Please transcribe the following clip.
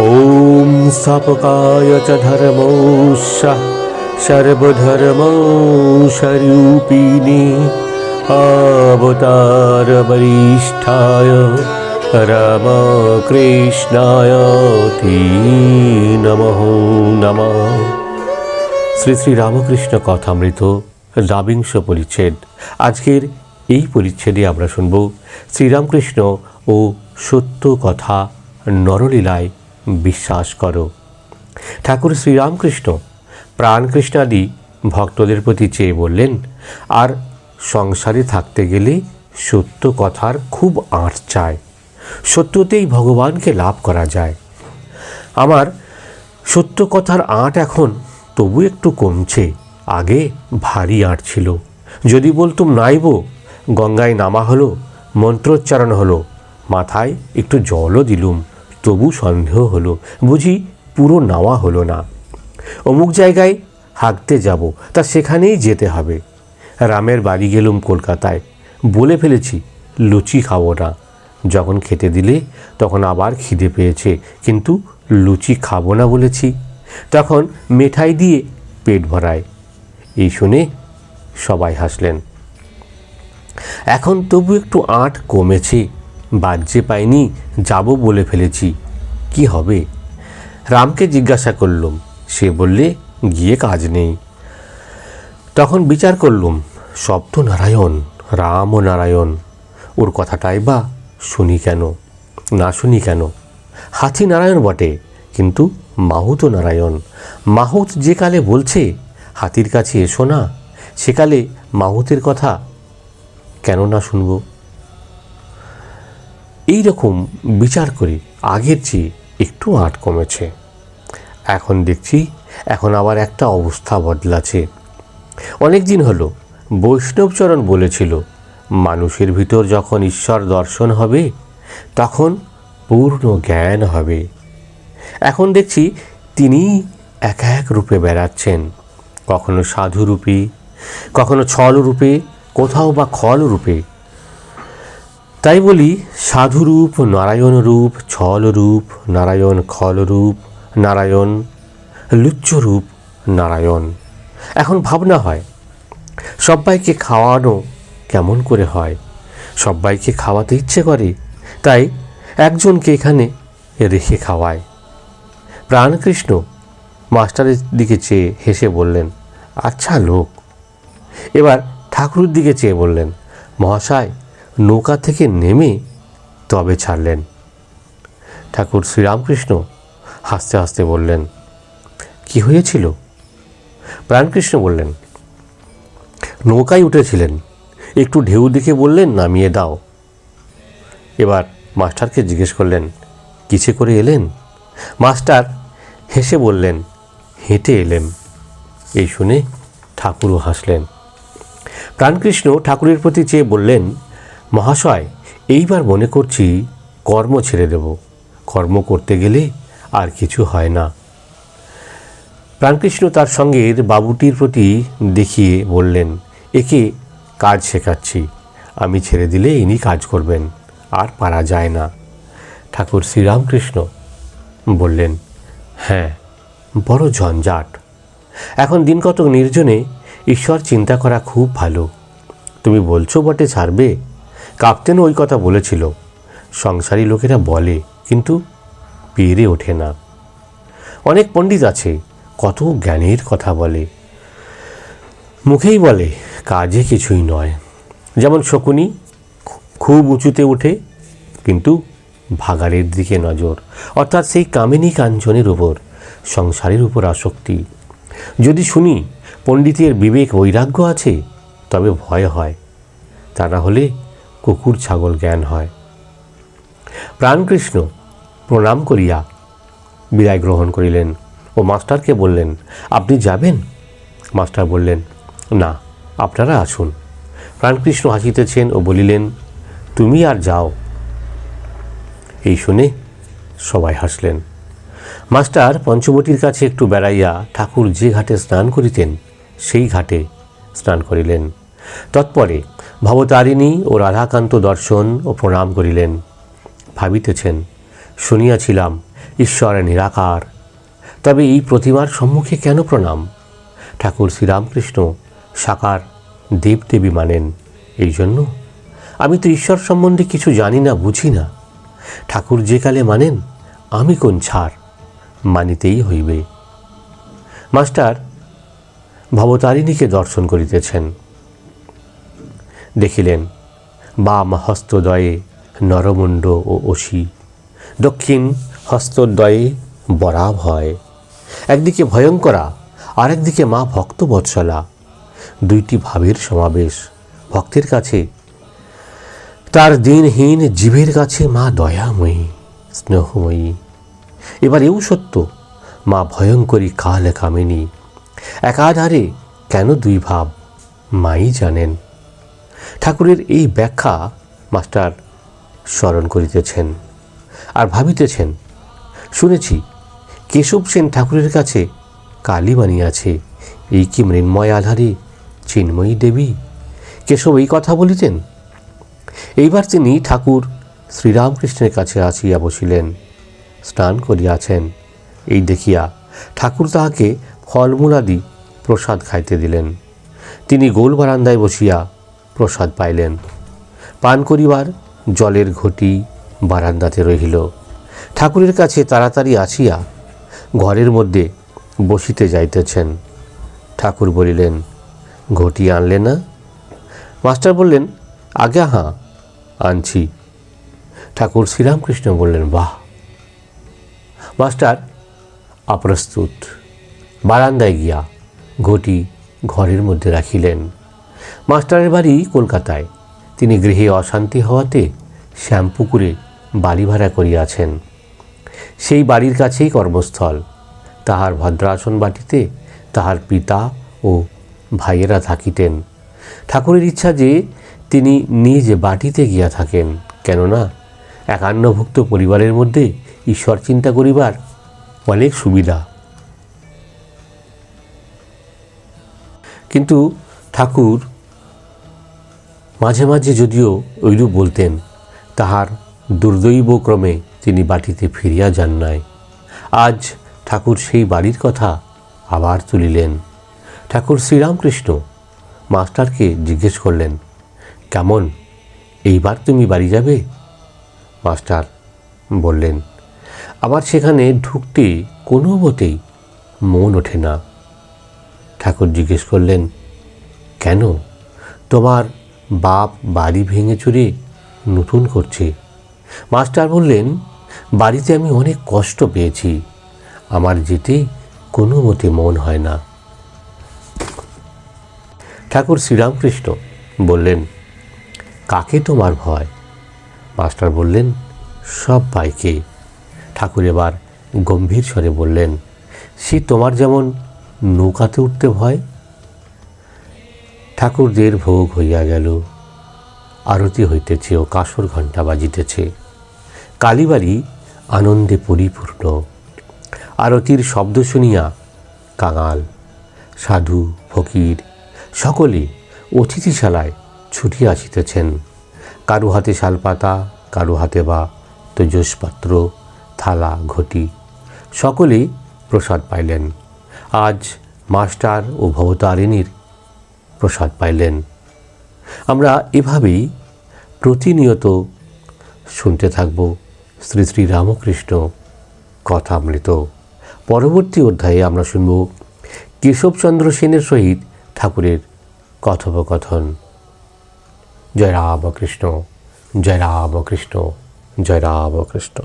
ॐ स्थापकाय च धर्मोऽस्यः सर्वधर्मस्वरूपिणे अवतारवरिष्ठाय রামকৃষ্ণায় তে নমঃ নমঃ শ্রী শ্রী রামকৃষ্ণ কথামৃত দ্বাবিংশ পরিচ্ছেদ আজকের এই পরিচ্ছেদে আমরা শুনব শ্রীরামকৃষ্ণ ও সত্য কথা নরলীলায় বিশ্বাস করো। ঠাকুর শ্রীরামকৃষ্ণ প্রাণকৃষ্ণাদি ভক্তদের প্রতি চেয়ে বললেন, আর সংসারে থাকতে গেলে সত্য কথার খুব আঁট চায়। সত্যতেই ভগবানকে লাভ করা যায়। আমার সত্য কথার আঁট এখন তবু একটু কমছে। আগে ভারী আঁট ছিল। যদি বলতুম নাইব, গঙ্গায় নামা হলো, মন্ত্রোচ্চারণ হলো, মাথায় একটু জলও দিলুম। তবু সন্দেহ হলো, বুঝি পুরো নাওয়া হলো না। অমুক জায়গায় হাঁকতে যাব, তা সেখানেই যেতে হবে। রামের বাড়ি গেলুম কলকাতায়, বলে ফেলেছি, লুচি খাব না। যখন খেতে দিলে, তখন আবার খিদে পেয়েছে, কিন্তু লুচি খাব না বলেছি। তখন মেঠাই দিয়ে পেট ভরায়। এই শুনে সবাই হাসলেন। এখন তবু একটু আঁট কমেছে। বাজ্যে পাইনি, যাব বলে ফেলেছি। কি হবে? রামকে জিজ্ঞাসা করলুম। সে বললে, গিয়ে কাজ নেই। তখন বিচার করলুম শব্দ নারায়ণ রাম ও নারায়ণ, ওর কথাটাই বা শুনি কেন, না শুনি কেন? হাতি নারায়ণ বটে, কিন্তু মাহুত নারায়ণ। মাহুত যে কালে বলছে, হাতির কাছে এসো না সেকালে মাহুতের কথা কেন না শুনব? এই রকম বিচার করি আগের চেয়ে একটু আট কমেছে। এখন দেখছি, এখন আবার একটা অবস্থা বদলাছে অনেক দিন হলো বৈষ্ণবচরণ বলেছিল, মানুষের ভিতর যখন ঈশ্বর দর্শন হবে, তখন পূর্ণ জ্ঞান হবে। এখন দেখছি, তিনি এক এক রূপে বেড়াচ্ছেন। কখনো সাধু রূপে কখনো ছল রূপে কোথাও বা খল রূপে তাই বলি সাধুরূপ নারায়ণ রূপ ছল রূপ নারায়ণ খল রূপ নারায়ণ, লুচ্চরূপ, নারায়ণ। এখন ভাবনা হয় সবাইকে খাওয়ানো কেমন করে হয়? সবাইকে খাওয়াতে ইচ্ছে করে, তাই একজনকে এখানে রেখে খাওয়ায়। প্রাণকৃষ্ণ মাস্টারের দিকে চেয়ে হেসে বললেন আচ্ছা লোক। এবার ঠাকুরের দিকে চেয়ে বললেন, মহাশয় নৌকা থেকে নেমে তবে ছাড়লেন। ঠাকুর শ্রীরামকৃষ্ণ হাসতে হাসতে বললেন, কি হয়েছিল? প্রাণকৃষ্ণ বললেন, নৌকায় উঠেছিলেন। একটু ঢেউ দেখে বললেন, নামিয়ে দাও। এবার মাস্টারকে জিজ্ঞেস করলেন কিসে করে এলেন? মাস্টার হেসে বললেন, হেঁটে এলেম। এই শুনে ঠাকুরও হাসলেন। প্রাণকৃষ্ণ ঠাকুরের প্রতি চেয়ে বললেন মহাশয়, এইবার মনে করছি কর্ম ছেড়ে দেব। কর্ম করতে গেলে আর কিছু হয় না। প্রাণকৃষ্ণ তার সঙ্গের বাবুটির প্রতি দেখিয়ে বললেন, একে কাজ শেখাচ্ছি। আমি ছেড়ে দিলে ইনি কাজ করবেন, আর পারা যায় না। ঠাকুর শ্রীরামকৃষ্ণ বললেন হ্যাঁ বড় ঝঞ্ঝাট। এখন দিন কতক নির্জনে ঈশ্বর চিন্তা করা খুব ভালো। তুমি বলছো বটে ছাড়বে কাপ্তেনও ওই কথা বলেছিল। সংসারী লোকেরা বলে, কিন্তু পেরে ওঠে না। অনেক পণ্ডিত আছে, কত জ্ঞানের কথা বলে। মুখেই বলে, কাজে কিছুই নয়। যেমন শকুনি খুব উঁচুতে ওঠে, কিন্তু ভাগাড়ের দিকে নজর। অর্থাৎ সেই কামিনী কাঞ্চনের উপর, সংসারের উপর আসক্তি। যদি শুনি, পণ্ডিতের বিবেক বৈরাগ্য আছে, তবে ভয় হয়। তা না হলে কুকুর ছাগল জ্ঞান হয়। প্রাণকৃষ্ণ প্রণাম করিয়া বিদায় গ্রহণ করিলেন ও মাস্টারকে বললেন, আপনি যাবেন? মাস্টার বললেন, না, আপনারা আসুন। প্রাণকৃষ্ণ হাসিতেছেন ও বলিলেন, তুমি আর যাও। এই শুনে সবাই হাসলেন। মাস্টার পঞ্চবটির কাছে একটু বেড়াইয়া ঠাকুর যে ঘাটে স্নান করিতেন, সেই ঘাটে স্নান করিলেন। তৎপরে ভবতারিণী ও রাধাকান্ত দর্শন ও প্রণাম করিলেন। ভাবিতেছেন, শুনিয়াছিলাম, ঈশ্বর নিরাকার। তবে এই প্রতিমার সম্মুখে কেন প্রণাম? ঠাকুর শ্রীরামকৃষ্ণ সাকার দেবদেবী মানেন, এই জন্য? আমি তো ঈশ্বর সম্বন্ধে কিছু জানি না, বুঝি না। ঠাকুর যে কালে মানেন, আমি কোন ছাড়? মানিতেই হইবে। মাস্টার ভবতারিণীকে দর্শন করিতেছেন। দেখিলেন, বাম হস্তদয়ে নরমুণ্ড ও অসি, দক্ষিণ হস্তদ্বয়ে বরাভয় একদিকে ভয়ঙ্করা আর একদিকে মা ভক্তবৎসলা, দুইটি ভাবের সমাবেশ, ভক্তের কাছে, তার দিনহীন জীবের কাছে মা দয়াময়ী, স্নেহময়ী। এবার এও সত্য, মা ভয়ঙ্করী কাল কামিনী, একাধারে কেন দুই ভাব, মাই জানেন। ঠাকুরের এই ব্যাখ্যা মাস্টার স্মরণ করিতেছেন আর ভাবিতেছেন, শুনেছি কেশব সেন ঠাকুরের কাছে কালী বানিয়াছে এই কি মৃন্ময় আধারে চিন্ময়ী দেবী? কেশব এই কথা বলিতেন। এইবার তিনি ঠাকুর শ্রীরামকৃষ্ণের কাছে আসিয়া বসিলেন, স্নান করিয়াছেন। এই দেখিয়া ঠাকুর তাহাকে ফলমূলাদি প্রসাদ খাইতে দিলেন। তিনি গোল বারান্দায় বসিয়া প্রসাদ পাইলেন। পান করিবার জলের ঘটি বারান্দাতে রহিল। ঠাকুরের কাছে তাড়াতাড়ি আসিয়া ঘরের মধ্যে বসিতে যাইতেছেন। ঠাকুর বলিলেন, ঘটি আনলে না? মাস্টার বললেন, আজ্ঞা, হাঁ, আনছি। ঠাকুর শ্রীরামকৃষ্ণ বললেন, বাহ! মাস্টার অপ্রস্তুত বারান্দায় গিয়া ঘটি ঘরের মধ্যে রাখিলেন। মাস্টারের বাড়ি কলকাতায়। তিনি গৃহে অশান্তি হওয়াতে শ্যামপুকুরে বাড়ি ভাড়া করিয়াছেন। সেই বাড়ির কাছেই কর্মস্থল। তাহার ভদ্রাসন বাটিতে তাহার পিতা ও ভাইয়েরা থাকিতেন। ঠাকুরের ইচ্ছা যে তিনি নিজ বাটিতে গিয়া থাকেন, কেননা একান্নভুক্ত পরিবারের মধ্যে ঈশ্বর চিন্তা করিবার অনেক সুবিধা। কিন্তু ঠাকুর মাঝে মাঝে যদিও ঐরূপ বলতেন, তাহার দুর্দৈব ক্রমে তিনি বাটিতে ফিরিয়া যান নাই। আজ ঠাকুর সেই বাড়ির কথা আবার তুলিলেন। ঠাকুর শ্রীরামকৃষ্ণ মাস্টারকে জিজ্ঞেস করলেন, কেমন? এইবার তুমি বাড়ি যাবে? মাস্টার বললেন আবার সেখানে ঢুকতে কোনো মতেই মন ওঠে না। ঠাকুর জিজ্ঞেস করলেন, কেন? তোমার বাপ বাড়ি ভেঙে চুরে নতুন করছে। মাস্টার বললেন, বাড়িতে আমি অনেক কষ্ট পেয়েছি। আমার যেতে কোনো মতে মন হয় না। ঠাকুর শ্রীরামকৃষ্ণ বললেন, কাকে তোমার ভয়? মাস্টার বললেন, সব পাইকে। ঠাকুর এবার গম্ভীর স্বরে বললেন, সে তোমার যেমন নৌকাতে উঠতে ভয় ঠাকুরদের ভোগ হইয়া গেল। আরতি হইতেছে ও কাসর ঘণ্টা বাজিতেছে। কালীবাড়ি আনন্দে পরিপূর্ণ। আরতির শব্দ শুনিয়া কাঙাল, সাধু, ফকির সকলে অতিথিশালায় ছুটিয়া আসিতেছেন। কারু হাতে শালপাতা, কারু হাতে বা তেজসপাত্র, থালা, ঘটি সকলেই প্রসাদ পাইলেন। আজ মাস্টার ও ভবতারিণীর প্রসাদ পাইলেন। আমরা এভাবেই প্রতিনিয়ত শুনতে থাকব শ্রী শ্রী রামকৃষ্ণ কথামৃত। পরবর্তী অধ্যায়ে আমরা শুনব কেশবচন্দ্র সেনের সহিত ঠাকুরের কথোপকথন। জয় রামকৃষ্ণ জয় রামকৃষ্ণ জয় রামকৃষ্ণ।